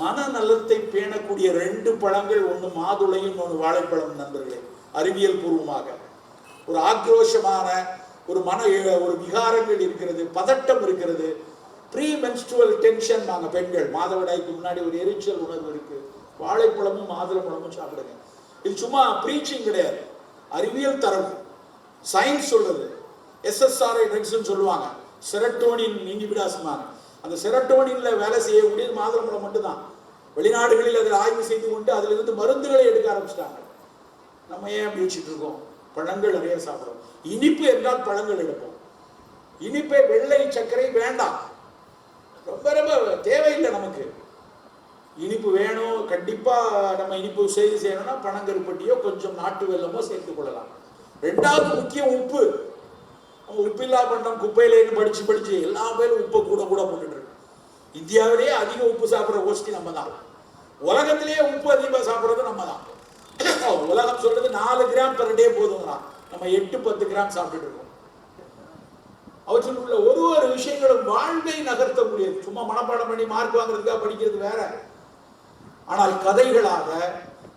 மனநலத்தை பேணக்கூடிய ரெண்டு பழங்கள் ஒன்று மாதுளையும் ஒன்று வாழைப்பழம் நண்பர்களே அறிவியல் பூர்வமாக. ஒரு ஆக்ரோஷமான ஒரு மன ஒரு விகாரங்கள் இருக்கிறது பதட்டம் இருக்கிறது. ப்ரீ மென்ஸ்ட்ருவல் டென்ஷன் நாங்கள் பெண்கள் மாதவிடாய்க்கு முன்னாடி ஒரு எரிச்சல் உணர்வு இருக்கு. வாழைப்பழமும் மாதுளம்பழமும் சாப்பிடுங்க. இது சும்மா ப்ரீச்சிங் கிடையாது. அறிவியல் தரவு சயின்ஸ் சொல்றது. எஸ்எஸ்ஆர்ஐ ட்ரக்ஸ்னு சொல்லுவாங்க. செரட்டோனின் இன்ஹிபிடாஸ்மாங்க அந்த செரட்டோனின்ல வேலை செய்யக்கூடியது மாதுளம்பழம் மட்டும்தான். வெளிநாடுகளில் அதில் ஆய்வு செய்து கொண்டு அதிலிருந்து மருந்துகளை எடுக்க ஆரம்பிச்சிட்டாங்க. நம்ம ஏன் அப்படி வச்சுட்டு இருக்கோம்? பழங்கள் நிறைய சாப்பிடும் இனிப்பு என்றால் பழங்கள் எடுப்போம். இனிப்பே வெள்ளை சர்க்கரை வேண்டாம். ரொம்ப ரொம்ப தேவையில்லை நமக்கு. இனிப்பு வேணும். கண்டிப்பாக நம்ம இனிப்பு செய்து செய்யணும்னா பனங்கருப்பட்டியோ கொஞ்சம் நாட்டு வெள்ளமோ சேர்த்து கொள்ளலாம். ரெண்டாவது முக்கியம் உப்பு. உப்பு இல்லா பண்டம் குப்பையிலேன்னு படிச்சு படிச்சு எல்லா பேரும் உப்பை கூட கூட போட்டுட்டு இருக்கு இந்தியாவிலேயே அதிக உப்பு சாப்பிட்ற கோஷ்டி நம்ம தான் உலகத்திலேயே உப்பு அதிகமாக சாப்பிடுறது நம்ம தான் உலகம் சொல்றது நாலு கிராம் பெர் டே போதுங்கிறான் நம்ம எட்டு பத்து கிராம் சாப்பிட்டுட்டு இருக்கோம். அவற்றில் உள்ள ஒரு ஒரு விஷயங்களும் வாழ்வை நகர்த்தக்கூடியது. சும்மா மனப்பாடம் பண்ணி மார்க் வாங்குறதுக்காக படிக்கிறது வேற. ஆனால் கதைகளாக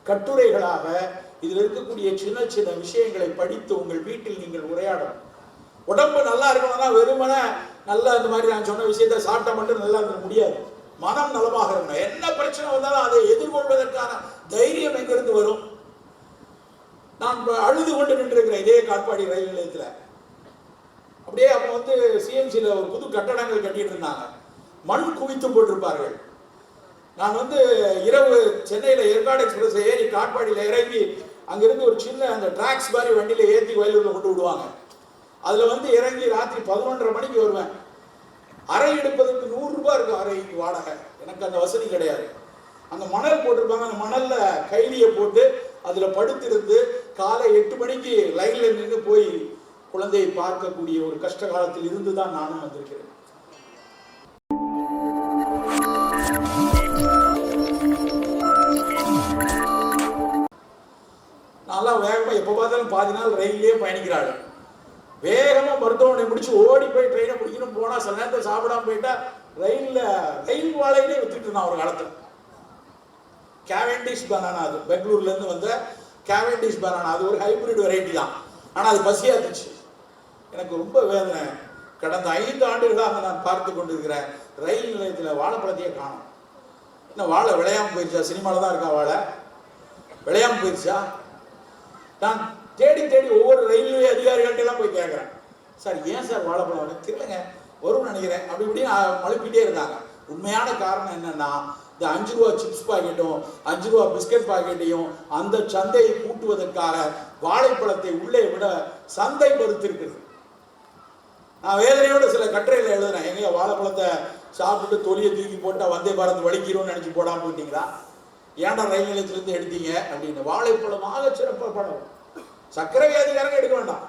கட்டுரைகளாக இதில் இருக்கக்கூடிய சின்ன சின்ன விஷயங்களை படித்து உங்கள் வீட்டில் நீங்கள் உரையாடணும். உடம்பு நல்லா இருக்கணும்னா வெறுமனே நல்லா இந்த மாதிரி நான் சொன்ன விஷயத்தை சாப்பிட்டா மட்டும் நல்லா இருக்க முடியாது. மனம் நலமாக இருக்கணும் என்ன பிரச்சனை வந்தாலும் அதை எதிர்கொள்வதற்கான தைரியம் எங்கிருந்து வரும்? நான் அழுது கொண்டு நின்றிருக்கிறேன் இதே காட்பாடி ரயில் நிலையத்தில். அப்படியே அப்போ வந்து சிஎம்சியில் ஒரு புது கட்டடங்கள் கட்டிட்டு இருந்தாங்க. மண் குவித்து போட்டிருப்பார்கள். நான் வந்து இரவு சென்னையில் ஏற்காடு எக்ஸ்பிரஸ் ஏறி காட்பாடியில் இறங்கி அங்கிருந்து ஒரு சின்ன அந்த டிராக்ஸ் மாதிரி வண்டியில் ஏற்றி வயலூரில் கொண்டு விடுவாங்க. அதில் வந்து இறங்கி ராத்திரி பதினொன்றரை மணிக்கு வருவேன். அறை எடுப்பதற்கு நூறு ரூபாய் இருக்கும் அறைக்கு வாடகை. எனக்கு அந்த வசதி கிடையாது. அந்த மணல் போட்டிருப்பாங்க. அந்த மணலில் கைலியை போட்டு அதில் படுத்திருந்து காலை எட்டு மணிக்கு லைனில் நின்று போய் குழந்தையை பார்க்கக்கூடிய ஒரு கஷ்ட காலத்தில் இருந்து தான் நானும் வந்திருக்கிறேன். நல்லா வேகமாக எப்போ பார்த்தாலும் பாதி நாள் ரயிலே பயணிக்கிறாள். வேகமாக மருத்துவமனை முடிச்சு ஓடி போய் ட்ரெயினை பிடிக்கணும் போனால் சில நேரத்தில் சாப்பிடாம போயிட்டா ரயில்ல ரயில் வாழையிலே வித்துட்டு இருந்தான் ஒரு காலத்தில். கேவெண்டிஷ் பனானா அது. பெங்களூர்லேருந்து வந்த கேவெண்டிஷ் பனானா அது ஒரு ஹைபிரிட் வெரைட்டி தான். ஆனால் அது பசியாத்துச்சு எனக்கு ரொம்ப வேதனை. கடந்த ஐந்து ஆண்டுகளாக நான் பார்த்து கொண்டிருக்கிறேன். ரயில் நிலையத்தில் வாழைப்பழத்தையே காணும். என்ன வாழை விளையாமல் போயிருச்சா? சினிமாவில் தான் இருக்கா வாழை? விளையாமல் போயிருச்சா? நான் தேடி தேடி ஒவ்வொரு ரயில்வே அதிகாரிகள்ட்ட எல்லாம் போய் கேட்குறேன் சார் ஏன் சார் வாழைப்பழம் தெரியலங்க. வரும்னு நினைக்கிறேன். அப்படி இப்படின்னு மழுப்பிட்டே இருந்தாங்க. உண்மையான காரணம் என்னன்னா இந்த அஞ்சு ரூபா சிப்ஸ் பாக்கெட்டும் அஞ்சு ரூபா பிஸ்கட் பாக்கெட்டையும் அந்த சந்தையை கூட்டுவதற்காக வாழைப்பழத்தை உள்ளே விட சந்தை பருத்திருக்கிறது நான் வேதனையோட சில கட்டுரையில் எழுதுனேன் எங்கேயா வாழைப்பழத்தை சாப்பிட்டு தொலியை தூக்கி போட்டால் வந்தே பாரத் வலிக்கிறோம்னு நினச்சி போடாமல் போயிட்டீங்களா ஏன்டா ரயில் நிலையத்திலேருந்து எடுத்தீங்க? அப்படின்னு. வாழைப்பழமாக சிறப்பாக படம் சக்கரை வியாதிக்காரங்க எடுக்க வேண்டாம்.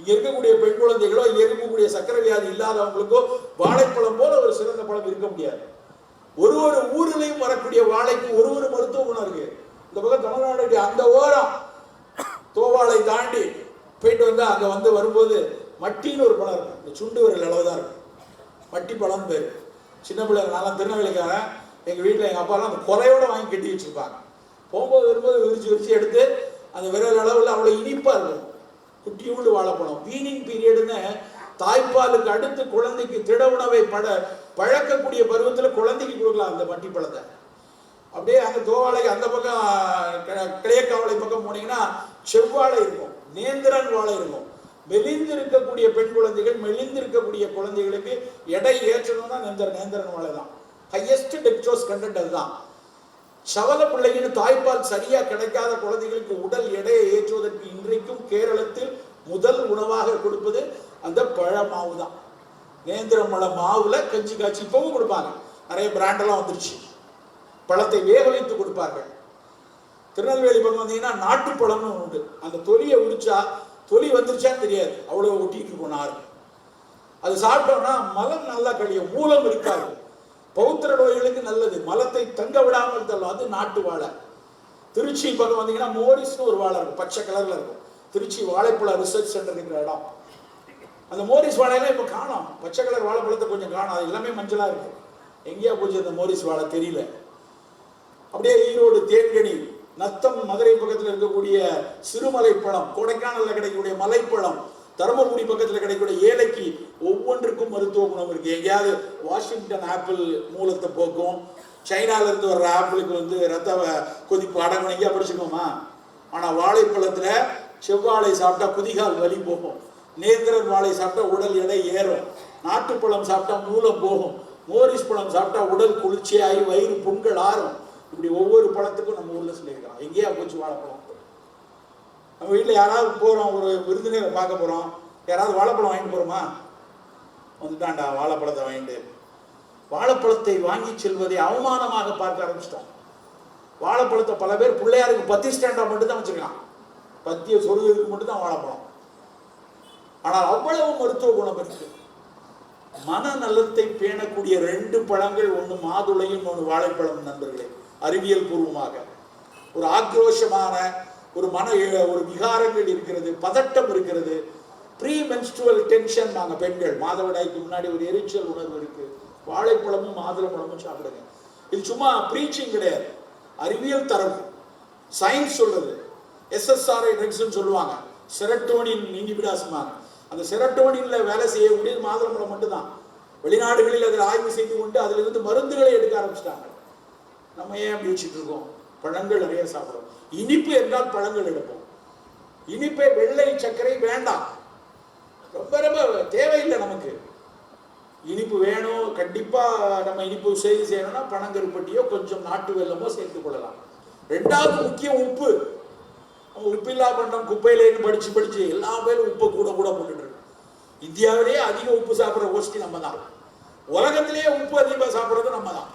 இங்க இருக்கக்கூடிய பெண் குழந்தைகளோ இங்க இருக்கக்கூடிய சக்கரை வியாதி இல்லாதவங்களுக்கோ வாழைப்பழம் போல ஒரு சிறந்த பழம் இருக்க முடியாது. ஒரு ஒரு ஊரிலையும் வரக்கூடிய வாழைக்கு ஒரு ஒரு மருத்துவ குணம் இருக்கு. இந்த பக்கம் தமிழ்நாடு அந்த ஓரம் தோவாளை தாண்டி போயிட்டு வந்தா அங்க வந்து வரும்போது மட்டின்னு ஒரு பழம் இருக்கும் இந்த சுண்டு ஒரு அளவு தான் இருக்கும் மட்டி பழம் பேர். சின்ன பிள்ளைங்க நல்லா திருநெல்வேலிக்காரன். எங்கள் வீட்டில் எங்கள் அப்பாலாம் அந்த குறையோட வாங்கி கட்டி வச்சுருப்பாங்க. போகும்போது வரும்போது விரிச்சு விரிச்சு எடுத்து அந்த விரல் அளவில் அவ்வளோ இனிப்பாக இருக்கும் குட்டியோண்டு வாழைப்பழம். வீனிங் பீரியடுன்னு தாய்ப்பாலுக்கு அடுத்து குழந்தைக்கு திட உணவை பட பழக்கக்கூடிய பருவத்தில் குழந்தைக்கு கொடுக்கலாம் அந்த மட்டி பழத்தை. அப்படியே அந்த தோவாழைக்கு அந்த பக்கம் கிளையக்காவளை பக்கம் போனீங்கன்னா செவ்வாழை இருக்கும் நேந்திரன் வாழை இருக்கும். மெலிந்து இருக்கக்கூடிய பெண் குழந்தைகள் மெலிந்து இருக்கக்கூடிய குழந்தைகளுக்கு எடை ஏற்றணும்னா நேந்திர நேந்திரன் வாழை தான் ஹையஸ்ட் டெக்டோஸ் கண்டென்ட் அதுதான். சவல பிள்ளைன்னு தாய்ப்பால் சரியா கிடைக்காத குழந்தைகளுக்கு உடல் எடையை ஏற்றுவதற்கு இன்றைக்கும் கேரளத்தில் முதல் உணவாக கொடுப்பது அந்த பழ மாவு தான். நேந்திரம் மாவுல கஞ்சி காய்ச்சி இப்பவும் கொடுப்பாங்க. நிறைய பிராண்டெல்லாம் வந்துருச்சு. பழத்தை வேக வைத்து கொடுப்பார்கள். திருநெல்வேலி பக்கம் வந்தீங்கன்னா நாட்டுப்பழம்னு உண்டு. அந்த தொலியை உரிச்சா தொலி வந்துருச்சான்னு தெரியாது. அவ்வளோ ஒட்டிட்டு இருக்கும் நார். அது சாப்பிட்டோம்னா மலம் நல்லா கழியும். மூலம் இருக்காது. பௌத்திர நோய்களுக்கு நல்லது. மலத்தை தங்க விடாமல் தள்ளும். அது நாட்டு வாழை. திருச்சி பக்கம் வந்தீங்கன்னா மோரிஸ்னு ஒரு வாழை இருக்கும். பச்சை கலர்ல இருக்கும். திருச்சி வாழைப்பழ ரிசர்ச் சென்டர் இருக்கிற இடம். அந்த மோரிஸ் வாழையெல்லாம் இப்போ காணும். பச்சை கலர் வாழைப்பழத்தை கொஞ்சம் காணோம். அது எல்லாமே மஞ்சளா இருக்கு. எங்கேயா போச்சு அந்த மோரிஸ் வாழை தெரியல. அப்படியே ஈரோடு தேன்கனி நத்தம் மதுரை பக்கத்தில் இருக்கக்கூடிய சிறுமலை பழம் கொடைக்கானல்ல கிடைக்கக்கூடிய மலைப்பழம் தருமபுரி பக்கத்தில் கிடைக்கக்கூடிய ஏலைக்கு ஒவ்வொன்றுக்கும் மருத்துவ குணம் இருக்கு. எங்கேயாவது வாஷிங்டன் ஆப்பிள் மூலத்தை போக்கும். சைனாவிலேருந்து வர்ற ஆப்பிளுக்கு வந்து ரத்த கொதிப்பு அடங்குனீங்க எங்கேயா படிச்சுக்கோமா ஆனால் வாழைப்பழத்தில் செவ்வாழை சாப்பிட்டா குதிகால் வலி போகும். நேந்திரன் வாழை சாப்பிட்டா உடல் எடை ஏறும். நாட்டுப்பழம் சாப்பிட்டா மூலம் போகும். மோரிஸ் பழம் சாப்பிட்டா உடல் குளிர்ச்சியாகி வயிறு புண்கள் ஆறும். இப்படி ஒவ்வொரு பழத்துக்கும் நம்ம ஊரில் சொல்லியிருக்கலாம். எங்கேயா போச்சு வாழைப்பழம்? நம்ம வீட்டில் யாராவது போகிறோம் ஒரு விருந்தினரை பார்க்க போகிறோம் யாராவது வாழைப்பழம் வாங்கிட்டு போகிறோமா வந்துட்டான்டா வாழைப்பழத்தை வாங்கிட்டு. வாழைப்பழத்தை வாங்கி செல்வதை அவமானமாக பார்க்க ஆரம்பிச்சிட்டோம் வாழைப்பழத்தை பல பேர் பிள்ளையாருக்கு பத்தி ஸ்டாண்டாக மட்டும் தான் வச்சிருக்கான் பத்திய சொல்வதற்கு மட்டும்தான் வாழைப்பழம். ஆனால் அவ்வளவு மருத்துவ குணம் இருக்கு. மனநலத்தை பேணக்கூடிய ரெண்டு பழங்கள் ஒன்று மாதுளையும் ஒன்று வாழைப்பழம் நண்பர்களே. அறிவியல் பூர்வமாக. ஒரு ஆக்ரோஷமான ஒரு மன இழ- ஒரு விகாரங்கள் இருக்கிறது பதட்டம் இருக்கிறது. ப்ரீ மென்ஸ்ட்ருவல் டென்ஷன் நாங்கள் பெண்கள் மாதவிடாய்க்கு முன்னாடி ஒரு எரிச்சல் உணர்வு இருக்குது வாழைப்பழமும் மாதுளம்பழமும் சாப்பிடுங்க. இது சும்மா ப்ரீச்சிங் கிடையாது. அறிவியல் தரவு. சயின்ஸ் சொல்றது. எஸ்எஸ்ஆர்ஐ ட்ரக்ஸ்ன்னு சொல்லுவாங்க. செரட்டோனின் இன்ஹிபிடாஸ்மாங்க அந்த செரட்டோனின்ல வேலை செய்யக்கூடியது மாதுளம்பழம் மட்டும்தான். வெளிநாடுகளில் அதில் ஆய்வு செய்து கொண்டு அதிலிருந்து மருந்துகளை எடுக்க ஆரம்பிச்சிட்டாங்க. நம்ம ஏன் அப்படி வச்சுட்டு இருக்கோம்? பழங்கள் நிறைய சாப்பிடும் இனிப்பு என்றால் பழங்கள் எடுப்போம். இனிப்பை வெள்ளை சர்க்கரை வேண்டாம். ரொம்ப ரொம்ப தேவையில்லை நமக்கு. இனிப்பு வேணும் கண்டிப்பாக நம்ம இனிப்பு செய்து செய்யணும்னா பனங்கருப்பட்டியோ கொஞ்சம் நாட்டு வெள்ளமோ சேர்த்து கொள்ளலாம். ரெண்டாவது முக்கியம் உப்பு. நம்ம உப்பில்லா பண்டம் குப்பையிலேன்னு படித்து படித்து எல்லா பேரும் உப்பை கூட கூட போட்டுட்டு இந்தியாவிலேயே அதிக உப்பு சாப்பிட்ற கோஷ்டி நம்ம தான் உலகத்திலேயே உப்பு அதிகமாக சாப்பிட்றது நம்ம தான்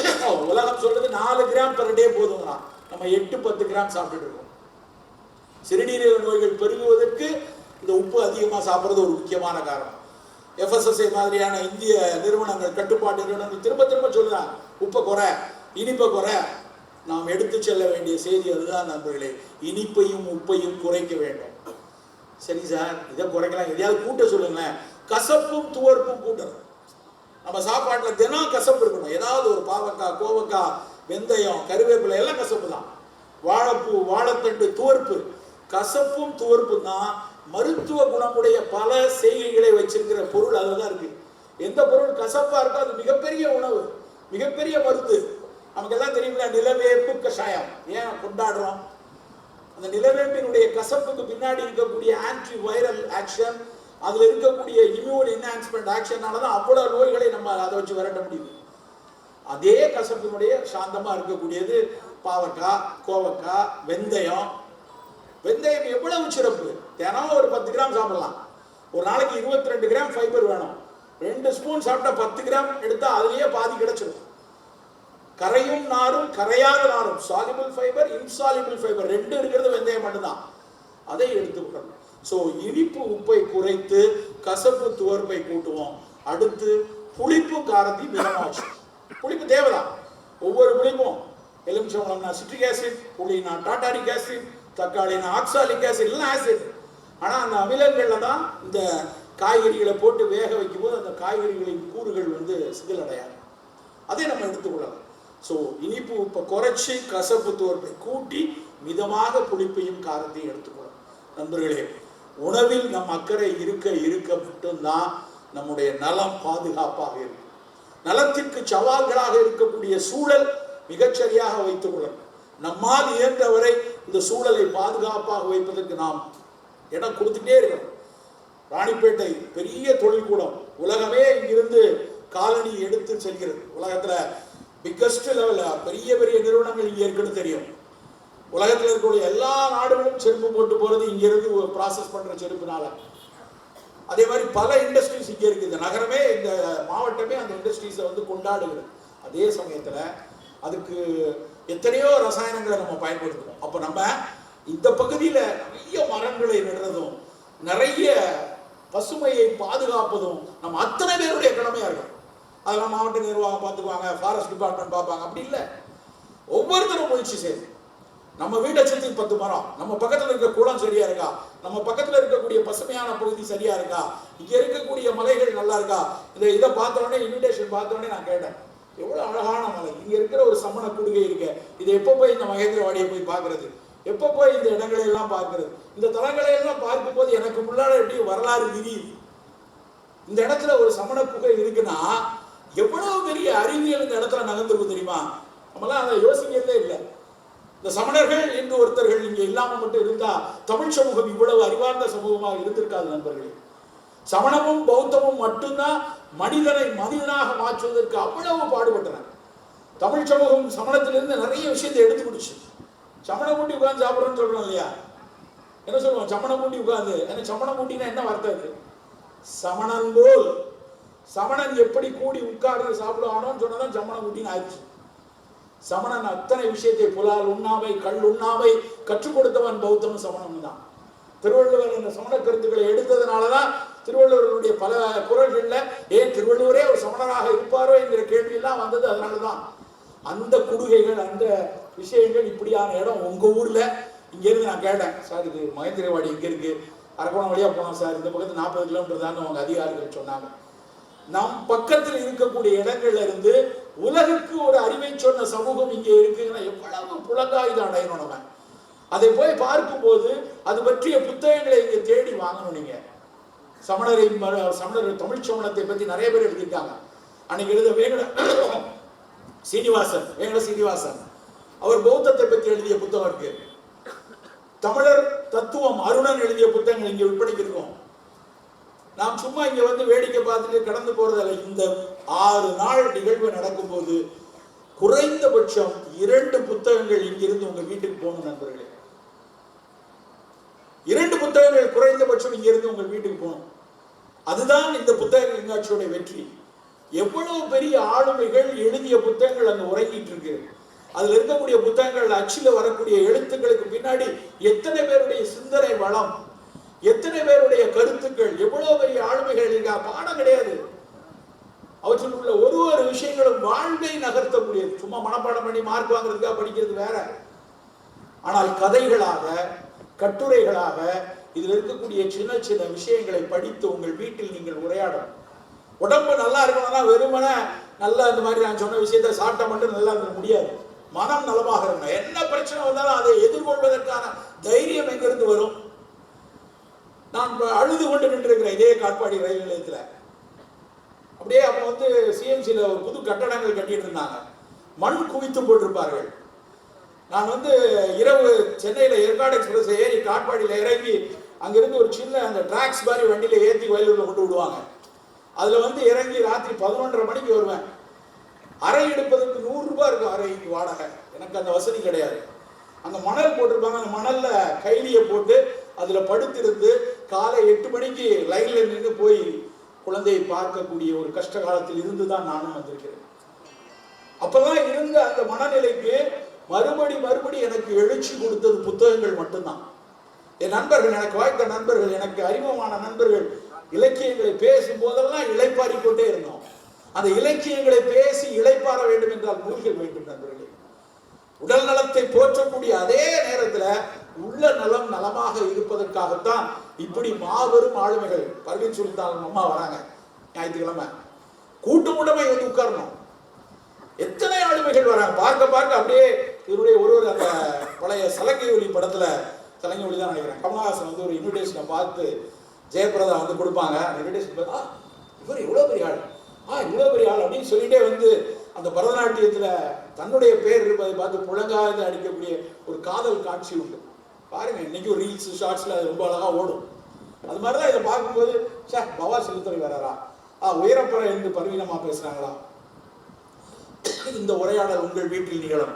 உலகம் சொல்றது நாலு கிராம் பெர் டே போதுங்கிறான் நம்ம எட்டு பத்து கிராம் சாப்பிட்டுட்டு இருக்கோம். சிறுநீரக நோய்கள் பெருகுவதற்கு இந்த உப்பு அதிகமாக சாப்பிட்றது ஒரு முக்கியமான காரணம். எஃப்எஸ்எஸ்ஐ மாதிரியான இந்திய நிறுவனங்கள் கட்டுப்பாட்டு நிறுவனங்கள் திரும்ப திரும்ப சொல்றாங்க உப்பை குறை இனிப்பை குறை. நாம் எடுத்து செல்ல வேண்டிய செய்தி அதுதான் நண்பர்களே. இனிப்பையும் உப்பையும் குறைக்க வேண்டும். சரி சார் இதை குறைக்கலாம். எதையாவது கூட்ட சொல்லுங்களேன். கசப்பும் துவர்ப்பும் கூட்டணும். நம்ம சாப்பாட்டில் தினம் கசப்பு இருக்கணும். ஏதாவது ஒரு பாவக்காய் கோவக்காய் வெந்தயம் கருவேப்பிலை எல்லாம் கசப்பு தான் வாழைப்பூ வாழைத்தண்டு துவர்ப்பு. கசப்பும் துவர்ப்பும் தான் மருத்துவ குணமுடைய பல செய்கைகளை வச்சிருக்கிற பொருள் அதில் தான் இருக்கு. எந்த பொருள் கசப்பா இருக்கோ அது மிகப்பெரிய உணவு மிகப்பெரிய மருந்து. நமக்கு எல்லாம் தெரியுங்களா நிலவேம்பு கஷாயம். ஏன் கொண்டாடுறோம்? அந்த நிலவேம்பினுடைய கசப்புக்கு பின்னாடி இருக்கக்கூடிய ஆன்டி வைரல் ஆக்ஷன் அதுல இருக்கக்கூடிய இம்யூன் என்ஹான்ஸ்மெண்ட் ஆக்ஷனால தான் அவ்வளவு நோய்களை நம்ம அதை வச்சு விரட்ட முடியுது. அதே கசப்பினுடைய சாந்தமா இருக்கக்கூடியது பாவக்காய் கோவக்காய் வெந்தயம் வெந்தயம் எவ்வளவு சிறப்பு? தினம் ஒரு பத்து கிராம் சாப்பிடலாம். ஒரு நாளைக்கு இருபத்தி ரெண்டு கிராம் ஃபைபர் வேணும். ரெண்டு ஸ்பூன் சாப்பிட்டா பத்து கிராம் எடுத்தா அதுலேயே பாதி கிடைச்சிடும் கரையும் நாரும் கரையாத நாரும். சாலிபிள் ஃபைபர் இன்சாலிபிள் ஃபைபர் ரெண்டு இருக்கிறது வெந்தயம் மட்டும்தான். அதை எடுத்துக்கணும் ஸோ இனிப்பு உப்பை குறைத்து கசப்பு துவர்ப்பை கூட்டுவோம். அடுத்து புளிப்பு காரத்தையும் மிதமாச்சு புளிப்பு தேவைதான். ஒவ்வொரு புளிப்பும் எலுமிச்சம்பழம்னா சிட்ரிக் ஆசிட் புளினா டாட்டாரிக் ஆசிட் தக்காளினா ஆக்சாலிக் ஆசிட் எல்லாம் ஆசிட் ஆனால் அந்த அமிலங்களில் தான் இந்த காய்கறிகளை போட்டு வேக வைக்கும்போது அந்த காய்கறிகளின் கூறுகள் வந்து சிதிலடையாது. அதை நம்ம எடுத்துக்கொள்ளலாம். ஸோ இனிப்பு உப்பை குறைச்சி கசப்பு தோற்றை கூட்டி மிதமாக புளிப்பையும் காரத்தையும் எடுத்துக்கொள்ளலாம். நண்பர்களே உணவில் நம் அக்கறை இருக்க இருக்க மட்டும்தான் நம்முடைய நலம் பாதுகாப்பாக இருக்கும். நலத்திற்கு சவால்களாக இருக்கக்கூடிய சூழல் மிகச்சரியாக வைத்துக் கொள்ளணும் நம்மால் இயன்றவரை இந்த சூழலை பாதுகாப்பாக வைப்பதற்கு நாம் இடம் கொடுத்துட்டே இருக்கணும். ராணிப்பேட்டை பெரிய தொழில்கூடம் உலகமே இங்கிருந்து காலனி எடுத்து செல்கிறது. உலகத்தில் பிக்கஸ்ட் லெவலில் பெரிய பெரிய நிறுவனங்கள் இங்கே இருக்குன்னு தெரியும். உலகத்தில் இருக்கக்கூடிய எல்லா நாடுகளும் செருப்பு போட்டு போகிறது இங்கேருந்து ப்ராசஸ் பண்ணுற செருப்புனால. அதே மாதிரி பல இண்டஸ்ட்ரீஸ் இங்கே இருக்குது இந்த நகரமே இந்த மாவட்டமே அந்த இண்டஸ்ட்ரீஸை வந்து கொண்டாடுகிறது. அதே சமயத்தில் அதுக்கு எத்தனையோ ரசாயனங்களை நம்ம பயன்படுத்துவோம் அப்போ நம்ம இந்த பகுதியில் நிறைய மரங்களை நடுறதும் நிறைய பசுமையை பாதுகாப்பதும் நம்ம அத்தனை பேருடைய கடமையாக இருக்கும் அதெல்லாம் மாவட்ட நிர்வாகம் பார்த்துக்குவாங்க ஃபாரஸ்ட் டிபார்ட்மெண்ட் பார்ப்பாங்க. அப்படி இல்லை. ஒவ்வொருத்தரும் முயற்சி செய்யுது நம்ம வீட்டை சுற்றி பத்து மரம் நம்ம பக்கத்தில் இருக்க குளம் சரியா இருக்கா? நம்ம பக்கத்தில் இருக்கக்கூடிய பசுமையான பகுதி சரியா இருக்கா? இங்கே இருக்கக்கூடிய மலைகள் நல்லா இருக்கா? இந்த இதை பார்த்தோன்னே இன்விடேஷன் பார்த்தோன்னே நான் கேட்டேன். எவ்வளோ அழகான மலை. இங்கே இருக்கிற ஒரு சமண குடுகை இருக்க. இது எப்போ போய் இந்த மகேந்திரவாடியை போய் பார்க்கறது? எப்போ போய் இந்த இடங்களை எல்லாம் பார்க்கறது? இந்த தலங்களை எல்லாம் பார்க்கும்போது எனக்கு முன்னாடி எப்படி வரலாறு விரியுது இந்த இடத்துல ஒரு சமண குகை இருக்குன்னா எவ்வளவு பெரிய அறிவியல் இந்த இடத்துல நகர்ந்துருக்கும் தெரியுமா? நம்மளாம் அதை யோசிக்கிறதே இல்லை. இந்த சமணர்கள் என்று ஒருத்தர்கள் இங்கே இல்லாமல் மட்டும் இருந்தால் தமிழ் சமூகம் இவ்வளவு அறிவார்ந்த சமூகமாக இருந்திருக்காது நண்பர்களே. சமணமும் பௌத்தமும் மட்டும்தான் மனிதனை மனிதனாக மாற்றுவதற்கு அவ்வளவு பாடுபட்டன. தமிழ் சமூகம் சமணத்திலிருந்து நிறைய விஷயத்தை எடுத்து குடிச்சு சமண மூட்டி உட்கார்ந்து சாப்பிட்றோம்னு சொல்றோம் இல்லையா? என்ன சொல்லுவோம்? சமண மூட்டி உட்கார்ந்து. ஏன்னா சமண மூட்டினா என்ன வார்த்தை அது? சமணன் போல். சமணன் எப்படி கூடி உட்கார்ந்து சாப்பிடுவானோன்னு சொன்னதான் சமண மூட்டின்னு ஆயிடுச்சு. சமணன் அத்தனை விஷயத்தை புலால் உண்ணாமை கல் உண்ணாமை கற்றுக் கொடுத்தவன் பௌத்தமும் சமணம் தான் திருவள்ளுவர் இந்த சமண கருத்துக்களை எடுத்ததுனால தான் திருவள்ளுவருடைய பல குரல்களில் ஏன் திருவள்ளுவரே ஒரு சமணராக இருப்பாரோ? என்கிற கேள்வியெல்லாம் வந்தது அதனால தான் அந்த குடுகைகள் அந்த விஷயங்கள் இப்படியான இடம் உங்கள் ஊரில்? இங்கேருந்து நான் கேட்டேன். சார் இது மகேந்திரவாடி இங்கே இருக்குது அரக்கோணம் வழியாக போனோம் சார். இந்த பக்கத்து நாற்பது கிலோமீட்டர் தான் அவங்க அதிகாரிகள் சொன்னாங்க. நம் பக்கத்தில் இருக்கக்கூடிய இடங்கள்ல இருந்து உலகுக்கு ஒரு அறிவை சொன்ன சமூகம் இங்கே இருக்குன்னா எவ்வளவு புலங்காயுதம் அடையணும் நம்ம. அதை போய் பார்க்கும்போது அது பற்றிய புத்தகங்களை இங்கே தேடி வாங்கணும் நீங்கள் சமணரை சமணர் தமிழ் சமணத்தை பத்தி நிறைய பேர் எழுதியிருக்காங்க. அன்னைக்கு எழுத வேங்கட சீனிவாசன் வேங்கட சீனிவாசன் அவர் பௌத்தத்தை பற்றி எழுதிய புத்தகம் இருக்கு. தமிழர் தத்துவம் அருணன் எழுதிய புத்தகங்கள் இங்கே விற்பனைக்கு இருக்கும். நாம் சும்மா இங்க வந்து வேடிக்கை பார்த்துட்டு கடந்து போறதில்ல. இந்த ஆறு நாள் நிகழ்வு நடக்கும்போது குறைந்தபட்சம் இரண்டு புத்தகங்கள் இங்கிருந்து உங்க வீட்டுக்கு போகணும் நண்பர்களே. இரண்டு புத்தகங்கள் குறைந்தபட்சம் இங்கிருந்து உங்கள் வீட்டுக்கு போகணும். அதுதான் இந்த புத்தக கண்காட்சியோட வெற்றி. எவ்வளவு பெரிய ஆளுமைகள் எழுதிய புத்தகங்கள் அங்க உறங்கிட்டு இருக்கு. அதுல இருக்கக்கூடிய புத்தகங்கள் அச்சில வரக்கூடிய எழுத்துக்களுக்கு பின்னாடி எத்தனை பேருடைய சிந்தனை வளம்? எத்தனை பேருடைய கருத்துக்கள்? எவ்வளவு பெரிய ஆளுமைகள் இருக்கா பாடம் கிடையாது. அவற்றில் உள்ள ஒரு ஒரு விஷயங்களும் வாழ்வை நகர்த்தக்கூடியது. சும்மா மனப்பாடம் பண்ணி மார்க் வாங்குறதுக்காக படிக்கிறது வேற. ஆனால் கதைகளாக கட்டுரைகளாக இதில் இருக்கக்கூடிய சின்ன சின்ன விஷயங்களை படித்து உங்கள் வீட்டில் நீங்கள் உரையாடணும். உடம்பு நல்லா இருக்கணும்னா வெறுமனே நல்லா இந்த மாதிரி நான் சொன்ன விஷயத்தை சாப்பிட்ட மட்டும் நல்லா இருக்க முடியாது. மனம் நலமாக இருக்கணும். என்ன பிரச்சனை வந்தாலும் அதை எதிர்கொள்வதற்கான தைரியம் எங்கிருந்து வரும்? நான் அழுது கொண்டு நின்றிருக்கிறேன் இதே காட்பாடி ரயில் நிலையத்தில். அப்படியே அப்போ வந்து சிஎம்சியில் ஒரு புது கட்டடங்கள் கட்டிட்டு இருந்தாங்க. மண் குவித்து போட்டிருப்பார்கள். நான் வந்து இரவு சென்னையில் ஏற்காடு எக்ஸ்பிரஸ் ஏறி காட்பாடியில் இறங்கி அங்கிருந்து ஒரு சின்ன அந்த டிராக்ஸ் மாதிரி வண்டியில் ஏற்றி வயலூரில் கொண்டு விடுவாங்க. அதில் வந்து இறங்கி ராத்திரி பதினொன்றரை மணிக்கு வருவேன். அறை எடுப்பதற்கு நூறுரூபா இருக்கும் அறைக்கு வாடகை. எனக்கு அந்த வசதி கிடையாது. அந்த மணல் போட்டிருப்பாங்க. அந்த மணலில் கைலியை போட்டு அதில் படுத்திருந்து காலை எட்டு மணிக்கு லைனில் நின்று போய் குழந்தையை பார்க்கக்கூடிய ஒரு கஷ்ட காலத்தில் இருந்து தான் நானும் வந்திருக்கிறேன். அப்போதான் இருந்த அந்த மனநிலைக்கு மறுபடி மறுபடி எனக்கு எழுச்சி கொடுத்தது புத்தகங்கள் மட்டும்தான். என் நண்பர்கள் எனக்கு வாய்த்த நண்பர்கள் எனக்கு அறிமுகமான நண்பர்கள் இலக்கியங்களை பேசும் போதெல்லாம் இழைப்பாடி கொண்டே இருந்தோம். அந்த இலக்கியங்களை பேசி இழைப்பாற வேண்டும் என்றால் நூல்கள் வேண்டும் நண்பர்களே. உடல் நலத்தை போற்றக்கூடிய அதே நேரத்தில் உள்ள நலம் நலமாக இருப்பதற்காகத்தான் இப்படி மாபெரும் ஆளுமைகள் பர்வீன் சுல்தான் அம்மா வராங்க. ஞாயிற்றுக்கிழமை. கூட்டு உடமை வந்து உட்காரணும். எத்தனை ஆளுமைகள் வராங்க பார்க்க பார்க்க அப்படியே இவருடைய ஒரு அந்த பழைய சலங்கை ஒளி படத்துல சலங்கை ஒளி தான் நினைக்கிறேன். கமலஹாசன் வந்து ஒரு இன்விடேஷனை பார்த்து ஜெயபிரதா வந்து கொடுப்பாங்க. அந்த இன்விடேஷன் பார்த்தா இவர் இவ்வளோ பெரிய ஆள்? ஆ இவ்வளோ பெரிய ஆள் அப்படின்னு சொல்லிட்டே வந்து அந்த பரதநாட்டியத்தில் தன்னுடைய பேர் இருப்பதை பார்த்து புழங்காத அடிக்கக்கூடிய ஒரு காதல் காட்சி உண்டு. பாருங்க இன்னைக்கு ஒரு ரீல்ஸ் ஷார்ட்ஸில் அது ரொம்ப அழகாக ஓடும். அது மாதிரி தான் இதை பார்க்கும்போது சே பவா செலுத்துறை வராரா ஆ உயரப்புற என்று பேசுகிறாங்களா பேசுறாங்களா இந்த உரையாடல் உங்கள் வீட்டில் நிகழும்.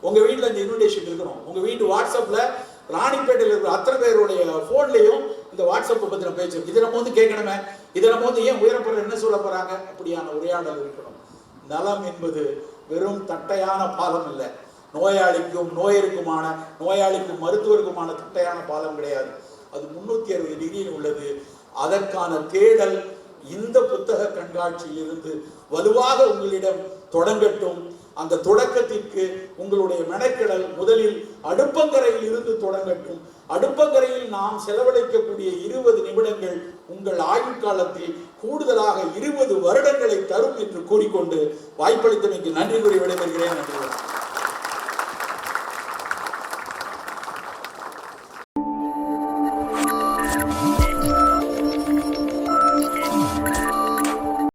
உங்க வீட்டில் இந்த இன்விடேஷன் இருக்கணும். உங்க வீட்டு வாட்ஸ்அப்ல ராணிப்பேட்டையில் இருக்கிற அத்தனை பேருடைய ஃபோன்லேயும் இந்த வாட்ஸ்அப்பை பற்றின பேச்சு. இதை நம்ம வந்து கேட்கணுமே? இதை நம்ம வந்து ஏன் உயரப்புற என்ன சொல்ல போறாங்க? அப்படியான உரையாடல் இருக்கணும். நலம் என்பது வெறும் தட்டையான பாலம் இல்லை. நோயாளிக்கும் நோயருக்குமான நோயாளிக்கும் மருத்துவருக்குமான தட்டையான பாலம் கிடையாது. அது முன்னூத்தி அறுபது டிகிரியில் உள்ளது. அதற்கான தேடல் இந்த புத்தக கண்காட்சியிலிருந்து வலுவாக உங்களிடம் தொடங்கட்டும். அந்த தொடக்கத்திற்கு உங்களுடைய மெனக்கெடல் முதலில் அடுப்பங்கரையில் இருந்து தொடங்கட்டும். அடுப்பங்கரையில் நாம் செலவழிக்கக்கூடிய இருபது நிமிடங்கள் உங்கள் ஆயுட்காலத்தில் கூடுதலாக இருபது வருடங்களை தரும் என்று கூறிக்கொண்டு வாய்ப்பளித்தமைக்கு நன்றி கூறி விடைபெறுகிறேன். நன்றி.